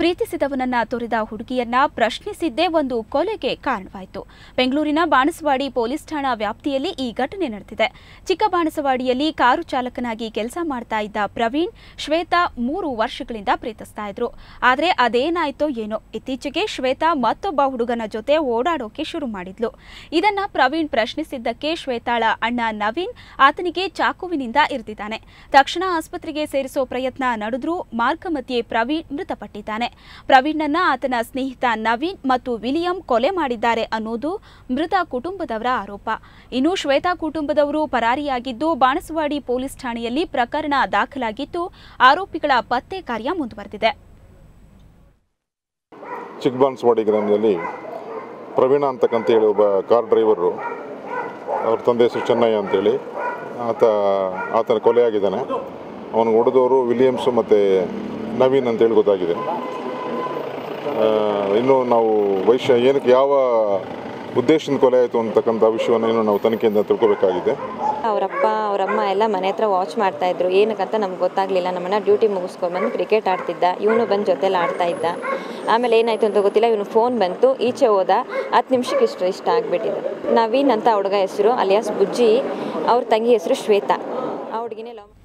ಪ್ರೀತಿಸಿದವನನ್ನ ತೊರೆದ ಹುಡುಗಿಯನ್ನ ಪ್ರಶ್ನಿಸಿದ್ದೇ ಒಂದು ಕೊಲೆಗೆ ಕಾರಣವಾಯಿತು. ಬೆಂಗಳೂರಿನ ಬಾಣಸವಾಡಿ ಪೊಲೀಸ್ ಠಾಣಾ ವ್ಯಾಪ್ತಿಯಲ್ಲಿ ಈ ಘಟನೆ ನಡೆದಿದೆ. ಚಿಕ್ಕ ಬಾಣಸವಾಡಿಯಲ್ಲಿ ಕಾರು ಚಾಲಕನಾಗಿ ಕೆಲಸ ಮಾಡ್ತಾ ಇದ್ದ ಪ್ರವೀಣ್ ಶ್ವೇತಾ ಮೂರು ವರ್ಷಗಳಿಂದ ಪ್ರೀತಿಸ್ತಾ ಇದ್ರು. ಆದರೆ ಅದೇನಾಯ್ತೋ ಏನೋ, ಇತ್ತೀಚೆಗೆ ಶ್ವೇತಾ ಮತ್ತೊಬ್ಬ ಹುಡುಗನ ಜೊತೆ ಓಡಾಡೋಕೆ ಶುರು ಮಾಡಿದ್ಲು. ಇದನ್ನ ಪ್ರವೀಣ್ ಪ್ರಶ್ನಿಸಿದ್ದಕ್ಕೆ ಶ್ವೇತಾಳ ಅಣ್ಣ ನವೀನ್ ಆತನಿಗೆ ಚಾಕುವಿನಿಂದ ಇರ್ತಿದ್ದಾನೆ ತಕ್ಷಣ ಆಸ್ಪತ್ರೆಗೆ ಸೇರಿಸೋ ಪ್ರಯತ್ನ ನಡೆದ್ರೂ ಮಾರ್ಗ ಮಧ್ಯೆ ಪ್ರವೀಣ್ ಮೃತಪಟ್ಟಿದ್ದಾನೆ. ಪ್ರವೀಣ್ನನ್ನ ಆತನ ಸ್ನೇಹಿತ ನವೀನ್ ಮತ್ತು ವಿಲಿಯಂ ಕೊಲೆ ಮಾಡಿದ್ದಾರೆ ಅನ್ನೋದು ಮೃತ ಕುಟುಂಬದವರ ಆರೋಪ. ಇನ್ನು ಶ್ವೇತಾ ಕುಟುಂಬದವರು ಪರಾರಿಯಾಗಿದ್ದು ಬಾಣಸವಾಡಿ ಪೊಲೀಸ್ ಠಾಣೆಯಲ್ಲಿ ಪ್ರಕರಣ ದಾಖಲಾಗಿದ್ದು ಆರೋಪಿಗಳ ಪತ್ತೆ ಕಾರ್ಯ ಮುಂದುವರೆದಿದೆ. ಚಿಕ್ಕಬಾಣಸವಾಡಿ ಗ್ರಾಮದಲ್ಲಿ ಪ್ರವೀಣ ಅಂತಕ್ಕಂತ ಹೇಳಿ ಒಬ್ಬ ಕಾರ್ ಡ್ರೈವರು ಅವ್ರ ತಂದೆ ಹೆಸರು ಚೆನ್ನಯ್ಯ ಅಂತೇಳಿ ಆತ ಆತನ ಕೊಲೆಯಾಗಿದ್ದಾನೆ. ಅವನು ಹೊಡೆದವರು ವಿಲಿಯಮ್ಸು ಮತ್ತು ನವೀನ್ ಅಂತೇಳಿ ಗೊತ್ತಾಗಿದೆ. ಇನ್ನು ನಾವು ವೈಶ್ಯ, ಏನಕ್ಕೆ ಯಾವ ಉದ್ದೇಶದಿಂದ ಕೊಲೆ ಆಯಿತು ಅಂತಕ್ಕಂಥ ವಿಷಯವನ್ನು ಇನ್ನು ನಾವು ತನಿಖೆಯಿಂದ ತಿಳ್ಕೊಬೇಕಾಗಿದೆ. ಅವರಪ್ಪ, ಅವರಮ್ಮ ಎಲ್ಲ ಮನೆ ಹತ್ರ ವಾಚ್ ಮಾಡ್ತಾ ಇದ್ರು. ಏನಕ್ಕಂತ ನಮ್ಗೆ ಗೊತ್ತಾಗ್ಲಿಲ್ಲ. ನಮ್ಮನ್ನ ಡ್ಯೂಟಿ ಮುಗಿಸ್ಕೊಂಡು ಬಂದು ಕ್ರಿಕೆಟ್ ಆಡ್ತಿದ್ದ. ಇವನು ಬಂದು ಜೊತೆಲಿ ಆಡ್ತಾ ಇದ್ದ. ಆಮೇಲೆ ಏನಾಯ್ತು ಅಂತ ಗೊತ್ತಿಲ್ಲ. ಇವನು ಫೋನ್ ಬಂತು. ಈಚೆ ಹೋದ. ಹತ್ತು ನಿಮಿಷಕ್ಕೆ ಇಷ್ಟ ಇಷ್ಟ ಆಗಿಬಿಟ್ಟಿದೆ. ನವೀನ್ ಅಂತ ಹುಡುಗ ಹೆಸರು, ಅಲಿಯಾಸ್ ಬುಜ್ಜಿ. ಅವ್ರ ತಂಗಿ ಹೆಸರು ಶ್ವೇತಾ. ಆ ಹುಡುಗಿನೇ ಲವ್